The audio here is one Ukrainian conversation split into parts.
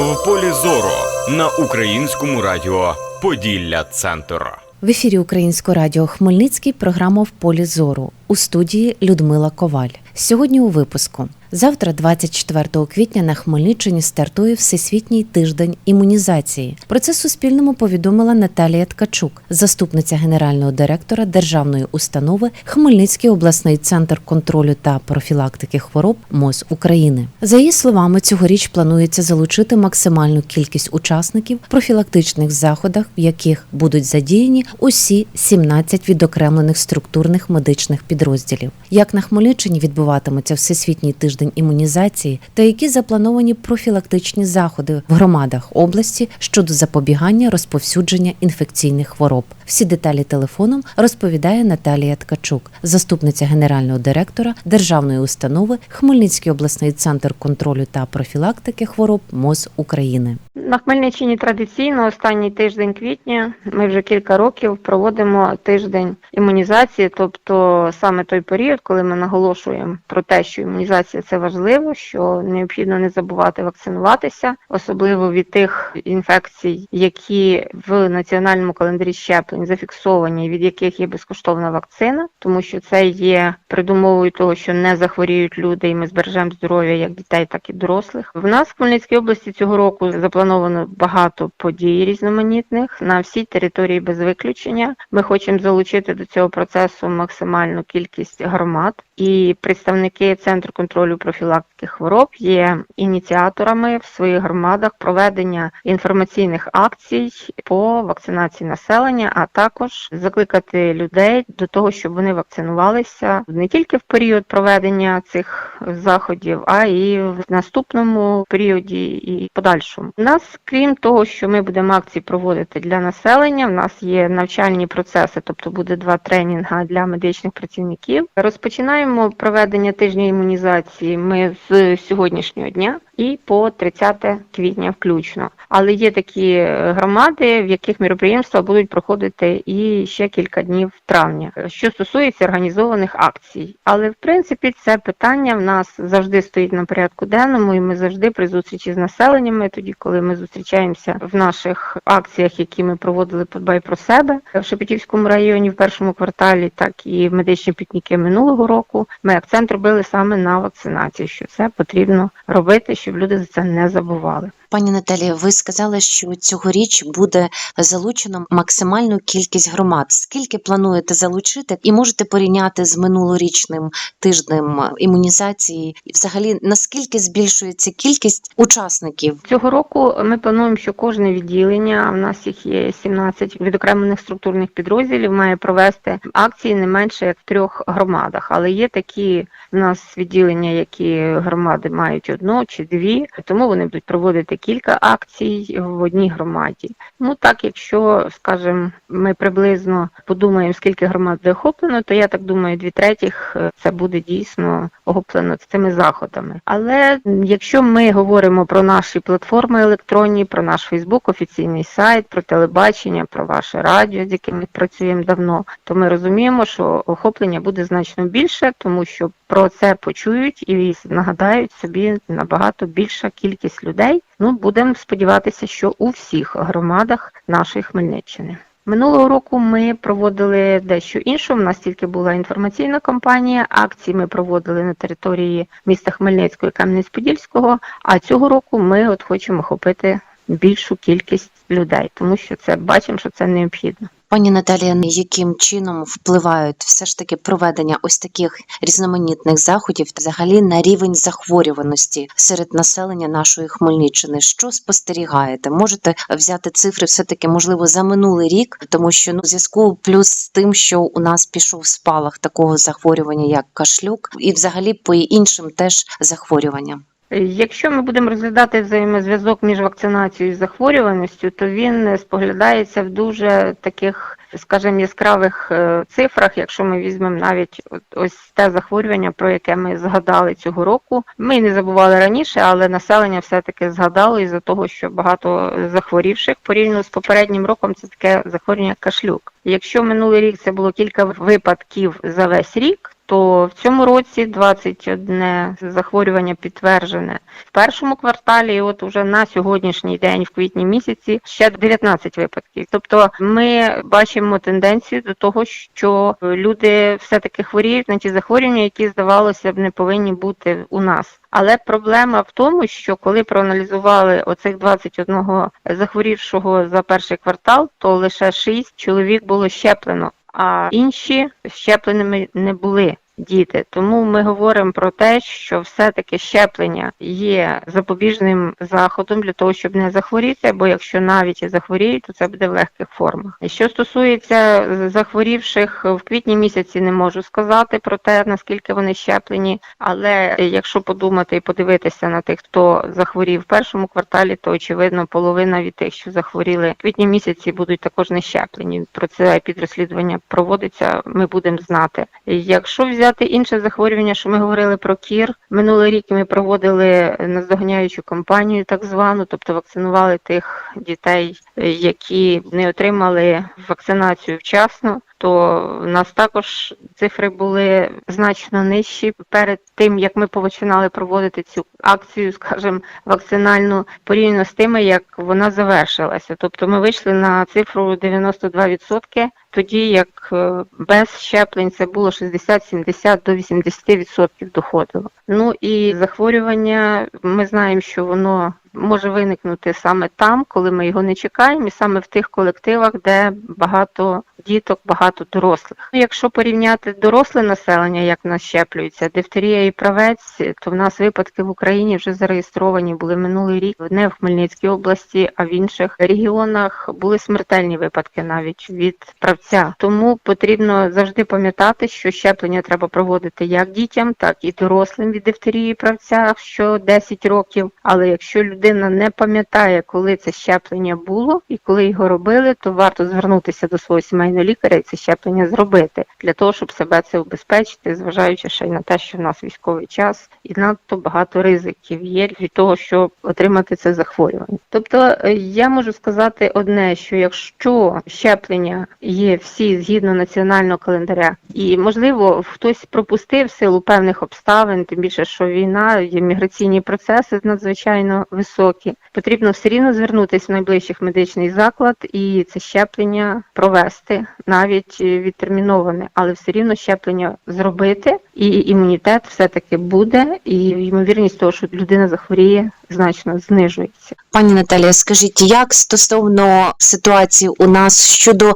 в полі зору на українському радіо Поділля Центр. В ефірі Українського радіо Хмельницький програма в полі зору у студії Людмила Коваль. Сьогодні у випуску. Завтра, 24 квітня, на Хмельниччині стартує Всесвітній тиждень імунізації. Про це Суспільному повідомила Наталія Ткачук, заступниця генерального директора державної установи Хмельницький обласний центр контролю та профілактики хвороб МОЗ України. За її словами, цьогоріч планується залучити максимальну кількість учасників в профілактичних заходах, в яких будуть задіяні усі 17 відокремлених структурних медичних підрозділів. Як на Хмельниччині відбуватиметься всесвітній тиждень імунізації та які заплановані профілактичні заходи в громадах області щодо запобігання розповсюдження інфекційних хвороб. Всі деталі телефоном розповідає Наталія Ткачук, заступниця генерального директора державної установи Хмельницький обласний центр контролю та профілактики хвороб МОЗ України. На Хмельниччині традиційно останній тиждень квітня ми вже кілька років проводимо тиждень імунізації, тобто саме той період, коли ми наголошуємо про те, що імунізація це важливо, що необхідно не забувати вакцинуватися, особливо від тих інфекцій, які в національному календарі щеплень зафіксовані, від яких є безкоштовна вакцина, тому що це є передумовою того, що не захворіють люди, і ми збережемо здоров'я як дітей, так і дорослих. В нас в Хмельницькій області цього року заплановано багато подій різноманітних на всій території без виключення. Ми хочемо залучити до цього процесу максимальну кількість громад, і представники центру контролю профілактики хвороб є ініціаторами в своїх громадах проведення інформаційних акцій по вакцинації населення, а також закликати людей до того, щоб вони вакцинувалися не тільки в період проведення цих заходів, а і в наступному періоді і подальшому. У нас, крім того, що ми будемо акції проводити для населення, в нас є навчальні процеси, тобто буде два тренінги для медичних працівників. Розпочинаємо проведення тижня імунізації ми з сьогоднішнього дня і по 30 квітня включно. Але є такі е, громади, в яких міроприємства будуть проходити і ще кілька днів травня, що стосується організованих акцій. Але в принципі це питання в нас завжди стоїть на порядку денному, і ми завжди при зустрічі з населеннями, тоді коли ми зустрічаємося в наших акціях, які ми проводили подбай про себе в Шепетівському районі в першому кварталі, так і в медичні пікніки минулого року. Ми акцент робили саме на вакцинації, що це потрібно робити, щоб люди за це не забували. Пані Наталія, ви сказали, що цьогоріч буде залучено максимальну кількість громад. Скільки плануєте залучити, і можете порівняти з минулорічним тижнем імунізації? І взагалі наскільки збільшується кількість учасників? Цього року ми плануємо, що кожне відділення, в нас їх є 17 відокремлених структурних підрозділів, має провести акції не менше як в трьох громадах. Але є такі в нас відділення, які громади мають одну чи дві, тому вони будуть проводити кілька акцій в одній громаді. Ну так, якщо скажімо, ми приблизно подумаємо, скільки громад охоплено, то я так думаю, дві третіх е, це буде дійсно охоплено цими заходами. Але якщо ми говоримо про наші платформи електронні, про наш Фейсбук, офіційний сайт, про телебачення, про ваше радіо, з яким ми працюємо давно, то ми розуміємо, що охоплення буде значно більше, тому що про це почують і нагадають собі набагато більша кількість людей. Ну, будемо сподіватися, що у всіх громадах нашої Хмельниччини. Минулого року ми проводили дещо інше. У нас тільки була інформаційна кампанія. Акції ми проводили на території міста Хмельницького і Кам'янець-Подільського. А цього року ми от хочемо охопити більшу кількість людей, тому що це бачимо, що це необхідно. Пані Наталія, яким чином впливають все ж таки проведення ось таких різноманітних заходів взагалі на рівень захворюваності серед населення нашої Хмельниччини? Що спостерігаєте? Можете взяти цифри все таки можливо за минулий рік, тому що ну в зв'язку плюс з тим, що у нас пішов спалах такого захворювання, як кашлюк, і взагалі по іншим теж захворюванням. Якщо ми будемо розглядати взаємозв'язок між вакцинацією і захворюваністю, то він споглядається в дуже таких, скажімо, яскравих е, цифрах. Якщо ми візьмемо навіть ось те захворювання, про яке ми згадали цього року, ми не забували раніше, але населення все-таки згадало із-за того, що багато захворівших порівняно з попереднім роком це таке захворювання кашлюк. Якщо минулий рік це було кілька випадків за весь рік то в цьому році 21 захворювання підтверджене в першому кварталі. І от уже на сьогоднішній день, в квітні місяці, ще 19 випадків. Тобто, ми бачимо тенденцію до того, що люди все-таки хворіють на ті захворювання, які здавалося б не повинні бути у нас. Але проблема в тому, що коли проаналізували оцих 21 захворівшого за перший квартал, то лише 6 чоловік було щеплено, а інші щепленими не були. Діти, тому ми говоримо про те, що все-таки щеплення є запобіжним заходом для того, щоб не захворіти, бо якщо навіть і захворіють, то це буде в легких формах. Що стосується захворівших в квітні місяці, не можу сказати про те, наскільки вони щеплені, але якщо подумати і подивитися на тих, хто захворів в першому кварталі, то очевидно половина від тих, що захворіли в квітні місяці, будуть також не щеплені. Про це підрозслідування проводиться. Ми будемо знати. Якщо взяти інше захворювання, що ми говорили про кір, минулий рік ми проводили наздоганяючу кампанію, так звану, тобто вакцинували тих дітей, які не отримали вакцинацію вчасно. То в нас також цифри були значно нижчі перед тим, як ми починали проводити цю акцію, скажімо, вакцинальну порівняно з тими, як вона завершилася. Тобто ми вийшли на цифру 92%, тоді як е, без щеплень це було 60-70 до 80% доходило. Ну і захворювання, ми знаємо, що воно може виникнути саме там, коли ми його не чекаємо, і саме в тих колективах, де багато діток, багато дорослих. Ну, Якщо порівняти доросле населення, як нас щеплюється, дифтерія і правець, то в нас випадки в Україні вже зареєстровані були минулий рік не в Хмельницькій області, а в інших регіонах були смертельні випадки навіть від правця. Тому потрібно завжди пам'ятати, що щеплення треба проводити як дітям, так і дорослим від дифтерії правця що 10 років. Але якщо людина не пам'ятає, коли це щеплення було і коли його робили, то варто звернутися до свого сімейного лікаря і це щеплення зробити для того, щоб себе це убезпечити, зважаючи ще й на те, що в нас військовий час і надто багато ризиків є від того, щоб отримати це захворювання. Тобто е, я можу сказати одне, що якщо щеплення є всі згідно національного календаря, і можливо хтось пропустив силу певних обставин, тим більше що війна, є міграційні процеси надзвичайно високі. Потрібно все рівно звернутися в найближчий медичний заклад і це щеплення провести, навіть е, відтерміноване, але все рівно щеплення зробити, і імунітет все-таки буде, і ймовірність того, що людина захворіє, значно знижується. Пані Наталія, скажіть, як стосовно ситуації у нас щодо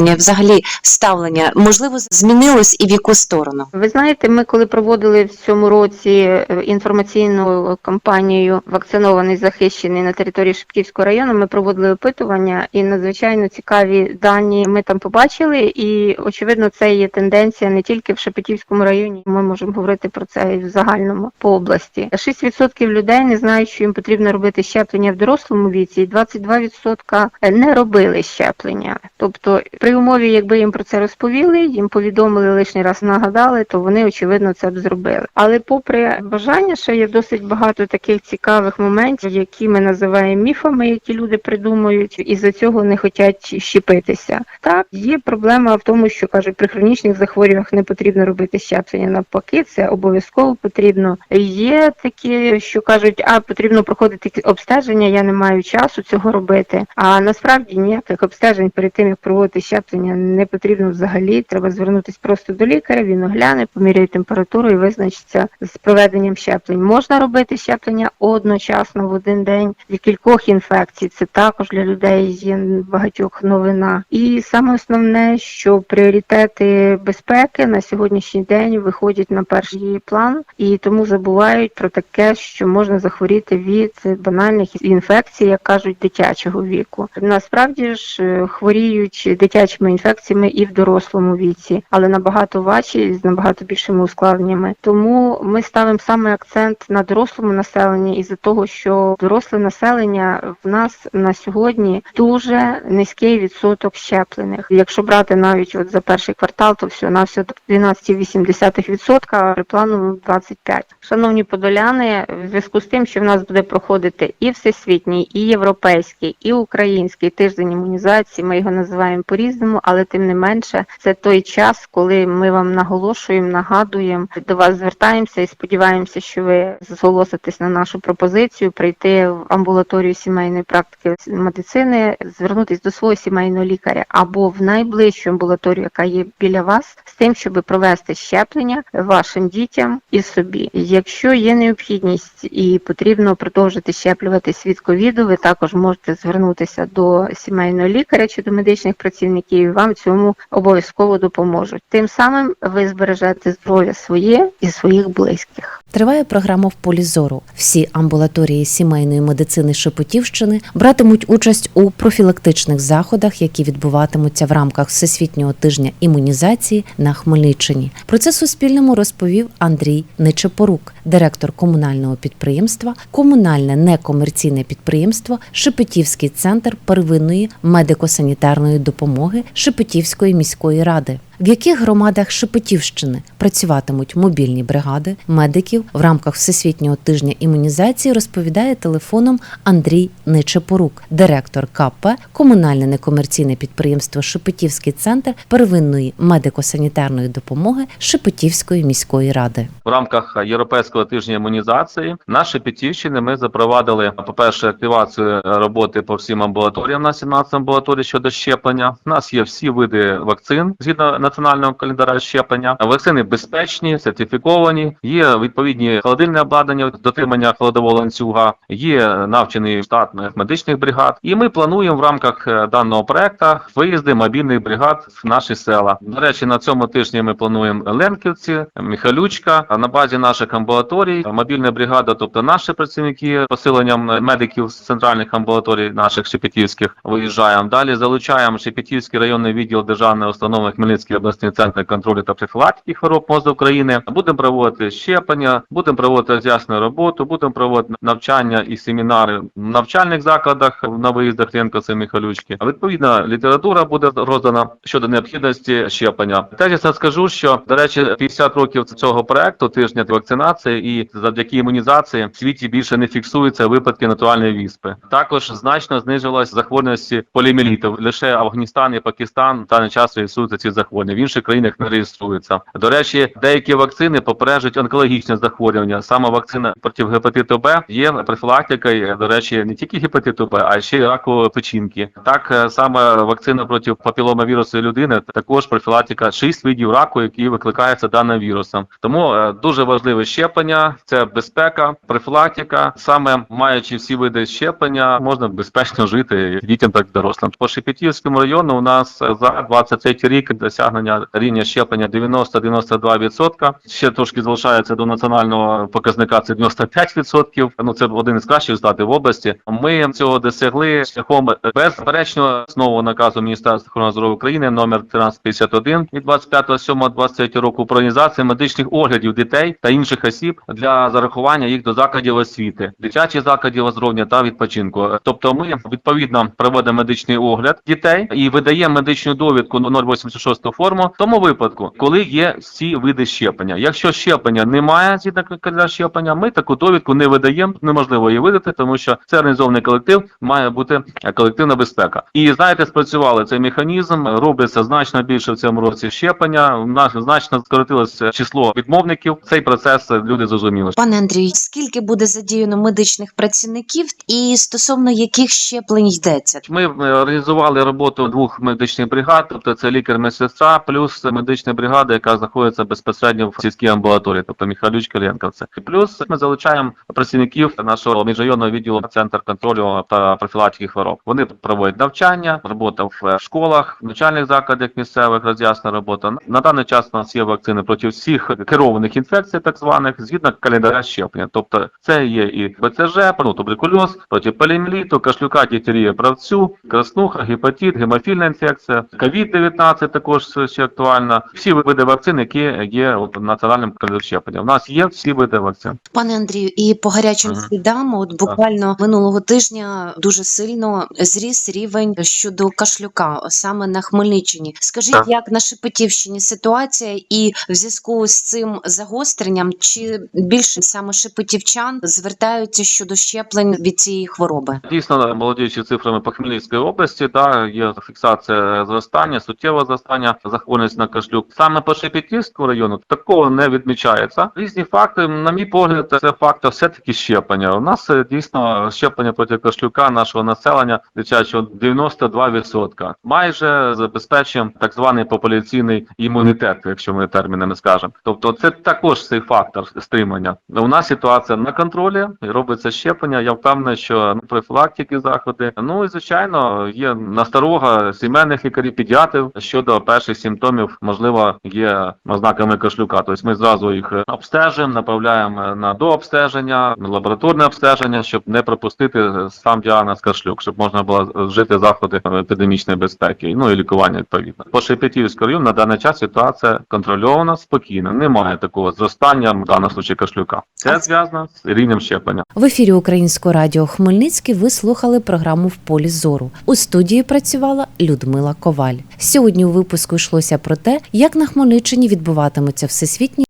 щеплення, взагалі ставлення, можливо, змінилось і в яку сторону? Ви знаєте, ми коли проводили в цьому році е, інформаційну кампанію Вакцинований захищений на території Шепківського району, ми проводили опитування і надзвичайно цікаві дані ми там побачили. І очевидно, це є тенденція не тільки в Шепетівському районі. Ми можемо говорити про це і в загальному по області. 6% людей не знають, що їм потрібно робити щеплення в дорослому віці, і 22% не робили щеплення. Тобто, при умові, якби їм про це розповіли, їм повідомили лишній раз нагадали, то вони очевидно це б зробили. Але попри бажання, ще є досить багато таких цікавих моментів, які ми називаємо міфами, які люди придумують, і за цього не хочуть щепитися. Так, є проблема в тому, що кажуть, при хронічних захворюваннях не потрібно робити щеплення. Навпаки, це обов'язково потрібно. Є такі, що кажуть, а потрібно проходити обстеження, я не маю часу цього робити. А насправді ніяких обстежень перед тим, як проводити щеплення, не потрібно взагалі. Треба звернутися просто до лікаря, він огляне, поміряє температуру і визначиться з проведенням щеплень. Можна робити щеплення одночасно в один день від кількох інфекцій. Це також для людей є багатьох новина. І саме основне, що пріоритети безпеки на сьогоднішній день виходять на перший план, і тому забувають про таке, що можна захворіти від банальних інфекцій, як кажуть, дитячого віку. Насправді ж е, хворіють дитячими інфекціями і в дорослому віці, але набагато важчі з набагато більшими ускладненнями. Тому ми ставимо саме акцент на дорослому населенні із за того, що доросле населення в нас на сьогодні дуже низький відсоток щеплених. якщо брати навіть от за перший квартал, то все на все 12,8%, а при плану 25%. Шановні подоляни, в зв'язку з тим, що в нас буде проходити і всесвітній, і європейський, і український тиждень імунізації, ми його називаємо по-різному, але тим не менше, це той час, коли ми вам наголошуємо, нагадуємо, до вас звертаємося і сподіваємося, що ви зголоситесь на нашу пропозицію прийти в амбулаторію сімейної практики медицини, звернутися до свого сімейного лікаря або в найближчу амбулаторію, яка є біля вас, з тим, щоб провести щеплення вашим дітям і собі. Якщо є необхідність і потрібно продовжити щеплюватись від ковіду, ви також можете звернутися до сімейного лікаря чи до медичних працівників. І Вам цьому обов'язково допоможуть. Тим самим ви збережете здоров'я своє і своїх близьких. Триває програма в полі зору. Всі амбулаторії сімейної медицини Шепетівщини братимуть участь у профілактичних заходах, які відбуватимуться в рамках Всесвітнього тижня імунізації на Хмельниччині. Про це Суспільному розповів Андрій Нечепорук, директор комунального підприємства, комунальне некомерційне підприємство Шепетівський центр первинної медико-санітарної допомоги Шепетівської міської ради. В яких громадах Шепетівщини працюватимуть мобільні бригади медиків в рамках Всесвітнього тижня імунізації, розповідає телефоном Андрій Нечепорук, директор КП, комунальне некомерційне підприємство Шепетівський центр первинної медико-санітарної допомоги Шепетівської міської ради. В рамках європейського тижня імунізації на Шепетівщині ми запровадили, по-перше, активацію роботи по всім амбулаторіям на 17 амбулаторій щодо щеплення. У нас є всі види вакцин згідно національного календаря щеплення. Вакцини безпечні, сертифіковані. Є відповідні холодильне обладнання, дотримання холодового ланцюга. Є навчений штат медичних бригад. І ми плануємо в рамках е, даного проекту виїзди мобільних бригад в наші села. До речі, на цьому тижні ми плануємо Ленківці, Михайлючка. А на базі наших амбулаторій мобільна бригада, тобто наші працівники, посиленням медиків з центральних амбулаторій наших шепетівських виїжджаємо. Далі залучаємо Шепетівський районний відділ державної установи Хмельницький обласний центр контролю та профілактики хвороб мозку України. Будемо проводити щеплення, будемо проводити роз'ясну роботу, будемо проводити навчання і семінари в навчальних закладах на виїздах Ленковці Михайлючки. А Відповідна література буде роздана щодо необхідності щеплення. Тезісно скажу, що до речі, 50 років цього проекту тижня вакцинації і завдяки імунізації в світі більше не фіксуються випадки натуральної віспи. Також значно знизилась захворюваності полімелітів. Лише Афганістан і Пакистан та не час реєструються ці захворювання. В інших країнах не реєструються. До речі, деякі вакцини попереджують онкологічне захворювання. Саме вакцина проти гепатиту Б є профілактикою. До речі, не тільки гепатиту Б, а ще й раку печінки. Так е, саме вакцина проти папіломавірусу людини також профілактика шість видів раку, які викликаються даним вірусом. Тому е, дуже важливе щеплення, це безпека, профілактика. Саме маючи всі види щеплення, можна безпечно жити дітям, так дорослим. По Шепетівському району у нас е, за 23 рік досягнення рівня щеплення 90-92%. Ще трошки залишається до національного показника. Це 95%. Ну це один із кращих здатів в області. Ми цього досягли шляхом безперечно знову наказу Міністерства охорони здоров'я України номер 1351 від 25.07.23 року про організацію медичних оглядів дітей та інших осіб для зарахування їх до закладів освіти, дитячих закладів оздоровлення та відпочинку. Тобто, ми відповідно проводимо медичний огляд дітей і видаємо медичну довідку на 086 форму в тому випадку, коли є всі види щеплення. Якщо щеплення немає згідно календаря щеплення, ми таку довідку не видаємо. Неможливо її видати, тому що це організований колектив, має бути колективна безпека. І знаєте, спрацювали цей механізм. Робиться значно більше в цьому році щеплення. У нас значно скоротилось число відмовників. Цей процес люди зрозуміли. Пане Андрію, скільки буде задіяно медичних працівників і стосовно яких щеплень йдеться? Ми е, організували роботу двох медичних бригад, тобто це лікар-медсестра, плюс медична бригада, яка знаходиться безпосередньо в сільській амбулаторії, тобто Михайлючка Ленковце. Плюс ми залучаємо працівників нашого міжрайонного відділу центр контролю та профілактики хвороб. Вони проводять навчання, робота в е, школах, в навчальних закладах місцевих, роз'ясна робота. На даний час у нас є вакцини проти всіх керованих інфекцій, так званих, згідно календаря щеплення. Тобто це є і БЦЖ, ну, туберкульоз, проти поліоміеліту, кашлюка, дітерія, правцю, краснуха, гепатит, гемофільна інфекція, ковід-19 також що ще актуально. Всі види вакцин, які є в національному календарі щеплення. У нас є всі види вакцин. Пане Андрію, і по гарячим Ага. слідам, от буквально минулого тижня дуже сильно зріс рівень щодо кашлюка саме на Хмельниччині. Скажіть, Так. як на Шепетівщині ситуація, і в зв'язку з цим загостренням, чи більше саме шепетівчан звертаються щодо щеплень від цієї хвороби? Дійсно, молодіючи цифрами по Хмельницькій області, да, є фіксація зростання, суттєве зростання захворюваності на кашлюк. Саме по Шепетівському району такого не відмічається. Різні факти, на мій погляд, це фактор все-таки щеплення. У нас е, дійсно щеплення проти кашлюка нашого населення дитячого 92%. Майже забезпечуємо так званий популяційний імунітет, якщо ми термінами скажемо. Тобто, це також цей фактор стримання. У нас ситуація на контролі, робиться щеплення. Я впевнений, що профілактики заходи. Ну і звичайно, є насторога сімейних лікарів, педіатрів щодо перших симптомів, можливо, є ознаками кашлюка. Тобто ми зразу їх обстежуємо, направляємо на дообстеження, лабораторне обстеження, щоб не пропустити сам діагноз кашлюк, щоб можна було вжити заходи епідемічної безпеки, ну і лікування відповідно. По Шепетівському на даний час ситуація контрольована, спокійна. Немає такого зростання в даному случаї кашлюка. Це зв'язано з рівнем щеплення. В ефірі Українського радіо Хмельницький ви слухали програму В полі зору. У студії працювала Людмила Коваль. Сьогодні у випуску йшлося про те, як на Хмельниччині відбуватимуться всесвітні